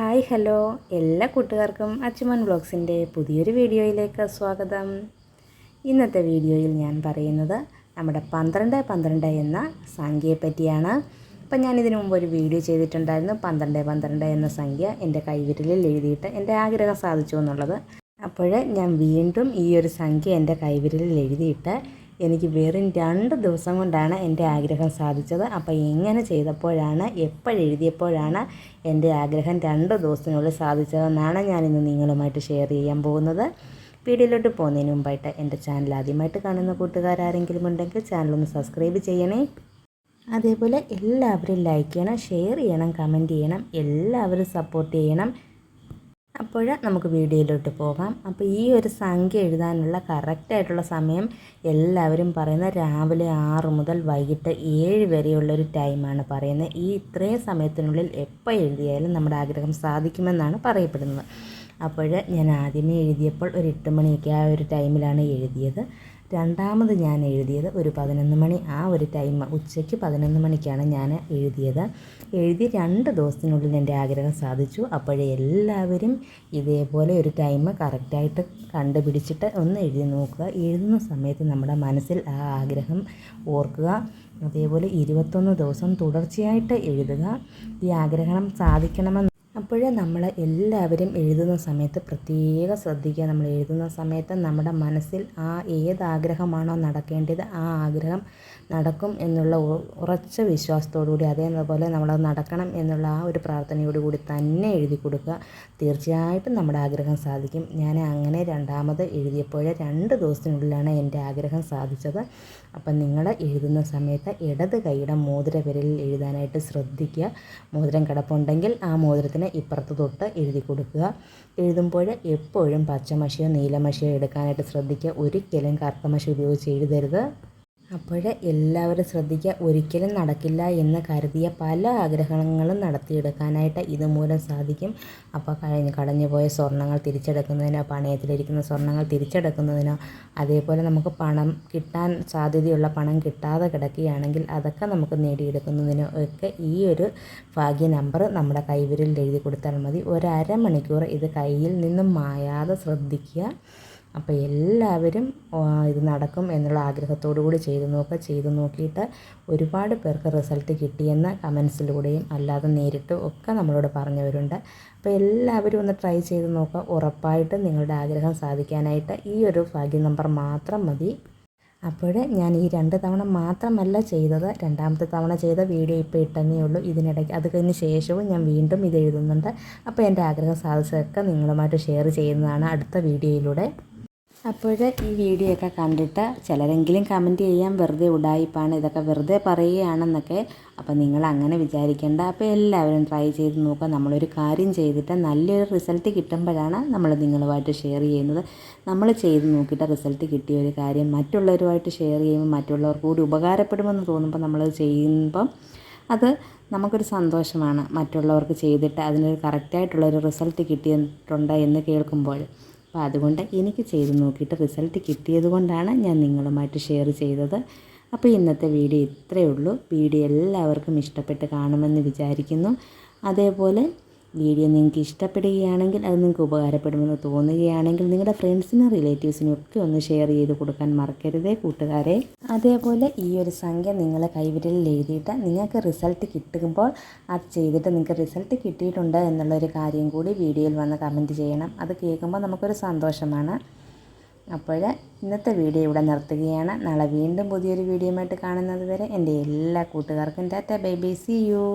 Hi hello. എല്ലാ കൂട്ടുകാർക്കും അച്ചുമൻ ബ്ലോഗ്സിന്റെ പുതിയൊരു വീഡിയോയിലേക്ക് സ്വാഗതം. ഇന്നത്തെ വീഡിയോയിൽ ഞാൻ പറയുന്നത് നമ്മുടെ പന്ത്രണ്ട് പന്ത്രണ്ട് എന്ന സംഖ്യയെ പറ്റിയാണ്. അപ്പം ഞാൻ ഇതിനു മുമ്പ് ഒരു വീഡിയോ ചെയ്തിട്ടുണ്ടായിരുന്നു പന്ത്രണ്ട് പന്ത്രണ്ട് എന്ന സംഖ്യ എന്റെ കൈവിരലിൽ എഴുതിയിട്ട് എന്റെ ആഗ്രഹം സാധിച്ചു എന്നുള്ളത്. അപ്പോൾ ഞാൻ വീണ്ടും ഈ ഒരു സംഖ്യ എന്റെ കൈവിരലിൽ എഴുതിയിട്ട് എനിക്ക് വെറും രണ്ട് ദിവസം കൊണ്ടാണ് എന്റെ ആഗ്രഹം സാധിച്ചത്. അപ്പോൾ എങ്ങനെ ചെയ്തപ്പോഴാണ് എപ്പോഴെഴുതിയപ്പോഴാണ് എന്റെ ആഗ്രഹം രണ്ട് ദിവസത്തിനുള്ളിൽ സാധിച്ചതെന്നാണ് ഞാനിന്ന് നിങ്ങളുമായിട്ട് ഷെയർ ചെയ്യാൻ പോകുന്നത്. വീഡിയോയിലോട്ട് പോകുന്നതിന് മുമ്പായിട്ട് എന്റെ ചാനൽ ആദ്യമായിട്ട് കാണുന്ന കൂട്ടുകാരാരെങ്കിലും ഉണ്ടെങ്കിൽ ചാനലൊന്ന് സബ്സ്ക്രൈബ് ചെയ്യണേ. അതേപോലെ എല്ലാവരും ലൈക്ക് ചെയ്യണം ഷെയർ ചെയ്യണം കമന്റ് ചെയ്യണം എല്ലാവരും സപ്പോർട്ട് ചെയ്യണം. അപ്പോൾ നമുക്ക് വീഡിയോയിലോട്ട് പോകാം. അപ്പോൾ ഈ ഒരു സംഖ്യ എഴുതാനുള്ള കറക്റ്റായിട്ടുള്ള സമയം എല്ലാവരും പറയുന്ന രാവിലെ ആറ് മുതൽ വൈകിട്ട് ഏഴ് വരെയുള്ളൊരു ടൈമാണ് പറയുന്നത്. ഈ ഇത്രയും സമയത്തിനുള്ളിൽ എപ്പോൾ എഴുതിയാലും നമ്മുടെ ആഗ്രഹം സാധിക്കുമെന്നാണ് പറയപ്പെടുന്നത്. അപ്പോൾ ഞാൻ ആദ്യമേ എഴുതിയപ്പോൾ ഒരു എട്ട് മണിയൊക്കെ ആ ഒരു ടൈമിലാണ് എഴുതിയത്. രണ്ടാമത് ഞാൻ എഴുതിയത് ഒരു പതിനൊന്ന് മണി. ആ ഒരു ടൈം ഉച്ചയ്ക്ക് പതിനൊന്ന് മണിക്കാണ് ഞാൻ എഴുതിയത്. എഴുതി രണ്ട് ദിവസത്തിനുള്ളിൽ എന്റെ ആഗ്രഹം സാധിച്ചു. അപ്പോഴേ എല്ലാവരും ഇതേപോലെ ഒരു ടൈം കറക്റ്റായിട്ട് കണ്ടുപിടിച്ചിട്ട് ഒന്ന് എഴുതി നോക്കുക. എഴുതുന്ന സമയത്ത് നമ്മുടെ മനസ്സിൽ ആ ആഗ്രഹം ഓർക്കുക. അതേപോലെ ഇരുപത്തൊന്ന് ദിവസം തുടർച്ചയായിട്ട് എഴുതുക. ഈ ആഗ്രഹം സാധിക്കണമെന്ന് അപ്പോഴേ നമ്മൾ എല്ലാവരും എഴുതുന്ന സമയത്ത് പ്രത്യേകം ശ്രദ്ധിക്കുക. നമ്മൾ എഴുതുന്ന സമയത്ത് നമ്മുടെ മനസ്സിൽ ആ ഏത് ആഗ്രഹമാണോ നടക്കേണ്ടത് ആ ആഗ്രഹം നടക്കും എന്നുള്ള ഉറച്ച വിശ്വാസത്തോടുകൂടി അതേപോലെ നമ്മളത് നടക്കണം എന്നുള്ള ആ ഒരു പ്രാർത്ഥനയോടുകൂടി തന്നെ എഴുതി കൊടുക്കുക. തീർച്ചയായിട്ടും നമ്മുടെ ആഗ്രഹം സാധിക്കും. ഞാൻ അങ്ങനെ രണ്ടാമത് എഴുതിയപ്പോഴേ രണ്ട് ദിവസത്തിനുള്ളിലാണ് എന്റെ ആഗ്രഹം സാധിച്ചത്. അപ്പം നിങ്ങൾ എഴുതുന്ന സമയത്ത് ഇടത് കൈയുടെ മോതിര വിരലിൽ എഴുതാനായിട്ട് ശ്രദ്ധിക്കുക. മോതിരം കിടപ്പുണ്ടെങ്കിൽ ആ മോതിരത്തിന് ഇപ്പുറത്ത് തൊട്ട് എഴുതി കൊടുക്കുക. എഴുതുമ്പോൾ എപ്പോഴും പച്ചമഷിയോ നീലമഷിയോ എടുക്കാനായിട്ട് ശ്രദ്ധിക്കുക. ഒരിക്കലും കറുത്ത മഷി ഉപയോഗിച്ച് എഴുതരുത്. അപ്പോൾ എല്ലാവരും ശ്രദ്ധിക്കുക ഒരിക്കലും നടക്കില്ല എന്ന് കരുതിയ പല ആഗ്രഹങ്ങളും നടത്തിയെടുക്കാനായിട്ട് ഇതുമൂലം സാധിക്കും. അപ്പോൾ കഴിഞ്ഞ് കടഞ്ഞു പോയ സ്വർണങ്ങൾ തിരിച്ചെടുക്കുന്നതിനോ പണയത്തിലിരിക്കുന്ന സ്വർണങ്ങൾ തിരിച്ചെടുക്കുന്നതിനോ അതേപോലെ നമുക്ക് പണം കിട്ടാൻ സാധ്യതയുള്ള പണം കിട്ടാതെ കിടക്കുകയാണെങ്കിൽ അതൊക്കെ നമുക്ക് നേടിയെടുക്കുന്നതിനോ ഒക്കെ ഈ ഒരു ഭാഗ്യ നമ്പർ നമ്മുടെ കൈവിരലിൽ എഴുതി കൊടുത്താൽ മതി. ഒരമണിക്കൂർ ഇത് കയ്യിൽ നിന്നും മായാതെ ശ്രദ്ധിക്കുക. അപ്പോൾ എല്ലാവരും ഇത് നടക്കും എന്നുള്ള ആഗ്രഹത്തോടു കൂടി ചെയ്തു നോക്കുക ചെയ്തു നോക്കിയിട്ട് ഒരുപാട് പേർക്ക് റിസൾട്ട് കിട്ടിയെന്ന് കമൻസിലൂടെയും അല്ലാതെ നേരിട്ടും ഒക്കെ നമ്മളോട് പറഞ്ഞവരുണ്ട്. അപ്പോൾ എല്ലാവരും ഒന്ന് ട്രൈ ചെയ്ത് നോക്കുക ഉറപ്പായിട്ടും നിങ്ങളുടെ ആഗ്രഹം സാധിക്കാനായിട്ട് ഈ ഒരു ഭാഗ്യ നമ്പർ മാത്രം മതി. അപ്പോൾ ഞാൻ ഈ രണ്ട് തവണ മാത്രമല്ല ചെയ്തത് രണ്ടാമത്തെ തവണ ചെയ്ത വീഡിയോ ഇപ്പോൾ ഇട്ടെന്നേ ഉള്ളൂ. ഇതിനിടയ്ക്ക് അത് കഴിഞ്ഞ ശേഷവും ഞാൻ വീണ്ടും ഇത് എഴുതുന്നുണ്ട്. അപ്പോൾ എന്റെ ആഗ്രഹം സാധിച്ചതൊക്കെ നിങ്ങളുമായിട്ട് ഷെയർ ചെയ്യുന്നതാണ് അടുത്ത വീഡിയോയിലൂടെ. അപ്പോൾ ഈ വീഡിയോ ഒക്കെ കണ്ടിട്ട് ചിലരെങ്കിലും കമന്റ് ചെയ്യാൻ വെറുതെ ഉടായിപ്പാണ് ഇതൊക്കെ വെറുതെ പറയുകയാണെന്നൊക്കെ. അപ്പോൾ നിങ്ങൾ അങ്ങനെ വിചാരിക്കേണ്ട. അപ്പോൾ എല്ലാവരും ട്രൈ ചെയ്ത് നോക്കുക. നമ്മളൊരു കാര്യം ചെയ്തിട്ട് നല്ലൊരു റിസൾട്ട് കിട്ടുമ്പോഴാണ് നമ്മൾ നിങ്ങളുമായിട്ട് ഷെയർ ചെയ്യുന്നത്. നമ്മൾ ചെയ്ത് നോക്കിയിട്ട് റിസൾട്ട് കിട്ടിയ ഒരു കാര്യം മറ്റുള്ളവരുമായിട്ട് ഷെയർ ചെയ്യുമ്പോൾ മറ്റുള്ളവർക്ക് കൂടി ഉപകാരപ്പെടുമെന്ന് തോന്നുമ്പോൾ നമ്മൾ ചെയ്യുമ്പം അത് നമുക്കൊരു സന്തോഷമാണ്. മറ്റുള്ളവർക്ക് ചെയ്തിട്ട് അതിനൊരു കറക്റ്റായിട്ടുള്ളൊരു റിസൾട്ട് കിട്ടിയിട്ടുണ്ട് എന്ന് കേൾക്കുമ്പോൾ. അപ്പോൾ അതുകൊണ്ട് എനിക്ക് ചെയ്ത് നോക്കിയിട്ട് റിസൾട്ട് കിട്ടിയത് കൊണ്ടാണ് ഞാൻ നിങ്ങളുമായിട്ട് ഷെയർ ചെയ്തത്. അപ്പോൾ ഇന്നത്തെ വീഡിയോ ഇത്രയേ ഉള്ളൂ. വീഡിയോ എല്ലാവർക്കും ഇഷ്ടപ്പെട്ട് കാണുമെന്ന് വിചാരിക്കുന്നു. അതേപോലെ വീഡിയോ നിങ്ങൾക്ക് ഇഷ്ടപ്പെടുകയാണെങ്കിൽ അത് നിങ്ങൾക്ക് ഉപകാരപ്പെടുമെന്ന് തോന്നുകയാണെങ്കിൽ നിങ്ങളുടെ ഫ്രണ്ട്സിനും റിലേറ്റീവ്സിനും ഒക്കെ ഒന്ന് ഷെയർ ചെയ്ത് കൊടുക്കാൻ മറക്കരുതേ കൂട്ടുകാരെ. അതേപോലെ ഈ ഒരു സംഖ്യ നിങ്ങൾ കൈവിരലിൽ എഴുതിയിട്ട് നിങ്ങൾക്ക് റിസൾട്ട് കിട്ടുമ്പോൾ അത് ചെയ്തിട്ട് നിങ്ങൾക്ക് റിസൾട്ട് കിട്ടിയിട്ടുണ്ട് എന്നുള്ളൊരു കാര്യം കൂടി വീഡിയോയിൽ വന്ന് കമന്റ് ചെയ്യണം. അത് കേൾക്കുമ്പോൾ നമുക്കൊരു സന്തോഷമാണ്. അപ്പോൾ ഇന്നത്തെ വീഡിയോ ഇവിടെ നിർത്തുകയാണ്. നാളെ വീണ്ടും പുതിയൊരു വീഡിയോയുമായിട്ട് കാണുന്നത് വരെ എന്റെ എല്ലാ കൂട്ടുകാർക്കും tata bye bye see you.